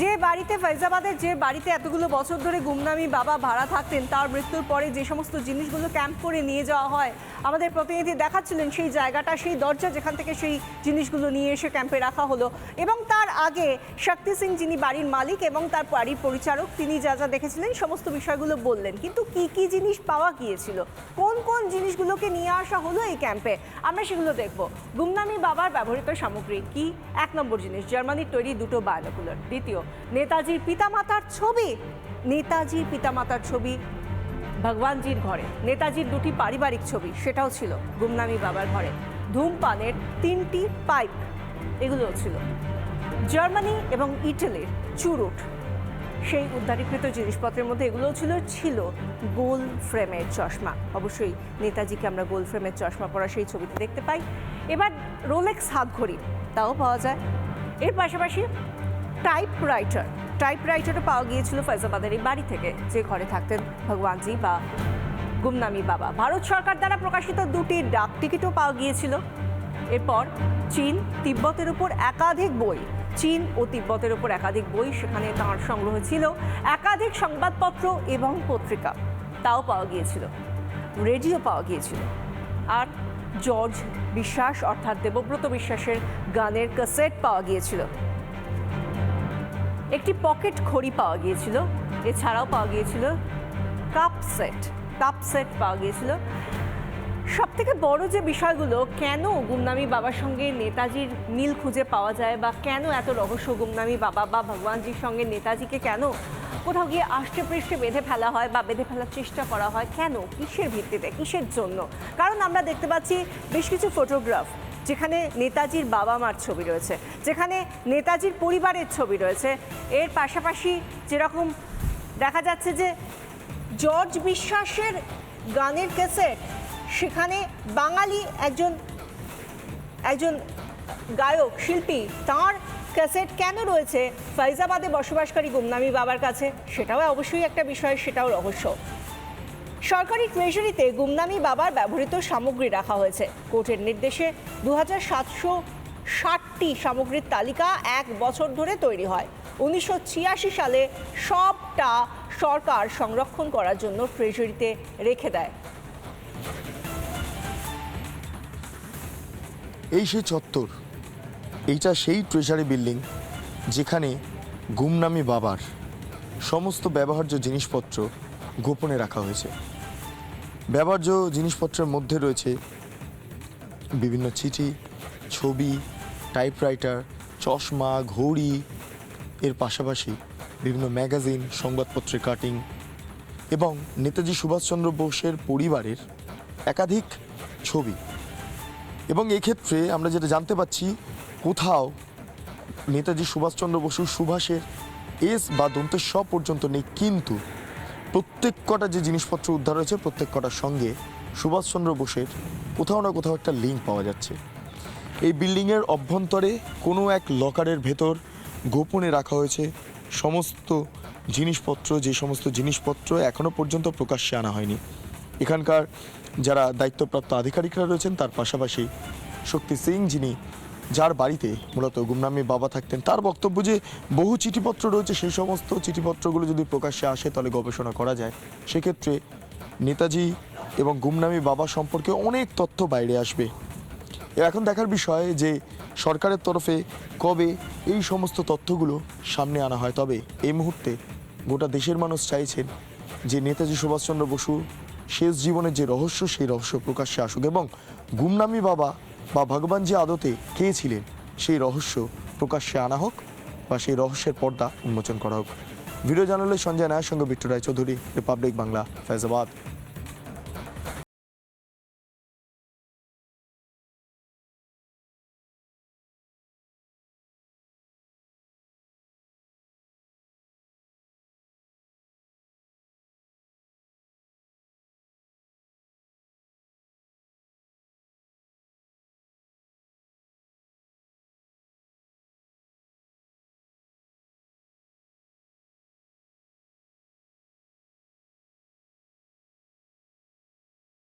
যে বাড়িতে, ফৈজাবাদের যে বাড়িতে এতগুলো বছর ধরে গুমনামি বাবা ভাড়া থাকতেন, তার মৃত্যুর পরে যে সমস্ত জিনিসগুলো ক্যাম্প করে নিয়ে যাওয়া হয়, আমাদের প্রতিনিধি দেখাচ্ছিলেন সেই জায়গাটা, সেই দরজা যেখান থেকে সেই জিনিসগুলো নিয়ে এসে ক্যাম্পে রাখা হলো। এবং তার আগে শক্তি সিং যিনি বাড়ির মালিক এবং তার বাড়ির পরিচারক, তিনি যা যা দেখেছিলেন, সমস্ত বিষয়গুলো বললেন। কিন্তু কি কি জিনিস পাওয়া গিয়েছিল? কোন কোন জিনিসগুলোকে নিয়ে আসা হলো এই ক্যাম্পে আমরা সেগুলো দেখব। গুমনামি বাবার ব্যবহৃত সামগ্রী কি? এক নম্বর জিনিস, জার্মানির তৈরি দুটো বায়োকুলার দ্বিতীয় নেতাজির পিতামাতার ছবি। নেতাজির পিতামাতার ছবি ভগবানজির ঘরে। নেতাজির দুটি পারিবারিক ছবি, সেটাও ছিল গুমনামি বাবার ঘরে। ধূমপানের তিনটি পাইপ, এগুলোও ছিল। জার্মানি এবং ইটালির চুরুট, সেই উদ্ধারীকৃত জিনিসপত্রের মধ্যে এগুলোও ছিল ছিল গোল ফ্রেমের চশমা। অবশ্যই নেতাজিকে আমরা গোল ফ্রেমের চশমা পরা সেই ছবিতে দেখতে পাই। এবার রোলেক্স হাত ঘড়ি তাও পাওয়া যায়। এর পাশাপাশি টাইপ রাইটার টাইপ রাইটারও পাওয়া গিয়েছিল ফৈজাবাদের এই বাড়ি থেকে, যে ঘরে থাকতেন ভগবানজি বা গুমনামি বাবা। ভারত সরকার দ্বারা প্রকাশিত দুটি ডাক টিকিটও পাওয়া গিয়েছিল। এরপর চীন তিব্বতের উপর একাধিক বই, চীন ও তিব্বতের উপর একাধিক বই সেখানে তাঁর সংগ্রহ ছিল। একাধিক সংবাদপত্র এবং পত্রিকা তাও পাওয়া গিয়েছিল। রেডিও পাওয়া গিয়েছিল। আর জর্জ বিশ্বাস অর্থাৎ দেবব্রত বিশ্বাসের গানের ক্যাসেট পাওয়া গিয়েছিল। একটি পকেট ঘড়ি পাওয়া গিয়েছিল, এছাড়াও পাওয়া গিয়েছিল কাপ সেট কাপ সেট পাওয়া গিয়েছিল। সব থেকে বড় যে বিষয়গুলো, কেন গুমনামি বাবার সঙ্গে নেতাজির মিল খুঁজে পাওয়া যায় বা কেন এত রহস্য গুমনামি বাবা বা ভগবানজির সঙ্গে নেতাজিকে কেন কোথাও গিয়ে আষ্টে পৃষ্ঠে বেঁধে ফেলা হয় বা বেঁধে ফেলার চেষ্টা করা হয়? কেন? কিসের ভিত্তিতে? কিসের জন্য? কারণ আমরা দেখতে পাচ্ছি বেশ কিছু ফটোগ্রাফ যেখানে নেতাজির বাবা মার ছবি রয়েছে, যেখানে নেতাজির পরিবারের ছবি রয়েছে। এর পাশাপাশি যেরকম দেখা যাচ্ছে যে জর্জ বিশ্বাসের গানের ক্যাসেট, সেখানে বাঙালি একজন একজন গায়ক, শিল্পী, তার ক্যাসেট কেন রয়েছে? ফাইজাবাদে বসবাসকারী গুমনামি বাবার কাছে, সেটাও অবশ্যই একটা বিষয়, সেটাও রহস্য। সরকারি ট্রেজারিতে গুমনামি বাবার ব্যবহৃত সামগ্রী রাখা হয়েছে। কোর্টের নির্দেশে দু হাজার সাতশো ষাটটি সামগ্রীর তালিকা এক বছর ধরে তৈরি হয়। উনিশশো ছিয়াশি সালে সবটা সরকার সংরক্ষণ করার জন্য ট্রেজারিতে রেখে দেয়। এই সেই চত্বর, এইটা সেই ট্রেজারি বিল্ডিং যেখানে গুমনামি বাবার সমস্ত ব্যবহার্য জিনিসপত্র গোপনে রাখা হয়েছে। ব্যবহার্য জিনিসপত্রের মধ্যে রয়েছে বিভিন্ন চিঠি, ছবি টাইপরাইটার চশমা, ঘড়ি, এর পাশাপাশি বিভিন্ন ম্যাগাজিন সংবাদপত্রের কাটিং এবং নেতাজি সুভাষচন্দ্র বোসের পরিবারের একাধিক ছবি। এবং এক্ষেত্রে আমরা যেটা জানতে পাচ্ছি, কোথাও নেতাজি সুভাষচন্দ্র বসু সুভাষের এস বা দন্তের স পর্যন্ত নেই, কিন্তু প্রত্যেক কটা যে জিনিসপত্র উদ্ধার হয়েছে, প্রত্যেক কটার সঙ্গে সুভাষচন্দ্র বোসের কোথাও না কোথাও একটা লিঙ্ক পাওয়া যাচ্ছে। এই বিল্ডিংয়ের অভ্যন্তরে কোনো এক লকারের ভেতর গোপনে রাখা হয়েছে সমস্ত জিনিসপত্র, যে সমস্ত জিনিসপত্র এখনও পর্যন্ত প্রকাশ্যে আনা হয়নি। এখানকার যারা দায়িত্বপ্রাপ্ত আধিকারিকরা রয়েছেন, তার পাশাপাশি শক্তি সিং যিনি যার বাড়িতে মূলত গুমনামি বাবা থাকতেন, তার বক্তব্য যে বহু চিঠিপত্র রয়েছে, সেই সমস্ত চিঠিপত্রগুলো যদি প্রকাশ্যে আসে, তাহলে গবেষণা করা যায়। সেক্ষেত্রে নেতাজি এবং গুমনামি বাবা সম্পর্কে অনেক তথ্য বাইরে আসবে। এখন দেখার বিষয় যে সরকারের তরফে কবে এই সমস্ত তথ্যগুলো সামনে আনা হয়। তবে এই মুহূর্তে গোটা দেশের মানুষ চাইছেন যে নেতাজি সুভাষচন্দ্র বসু শেষ জীবনের যে রহস্য, সেই রহস্য প্রকাশ্যে আসুক এবং গুমনামি বাবা বা ভগবান যে আদতে কে ছিলেন, সেই রহস্য প্রকাশ্যে আনা হোক বা সেই রহস্যের পর্দা উন্মোচন করা হোক। ভিডিও জানালে সঞ্জয় নায়ের সঙ্গে বিট্টু রায়চৌধুরী, রিপাবলিক বাংলা ফৈজাবাদ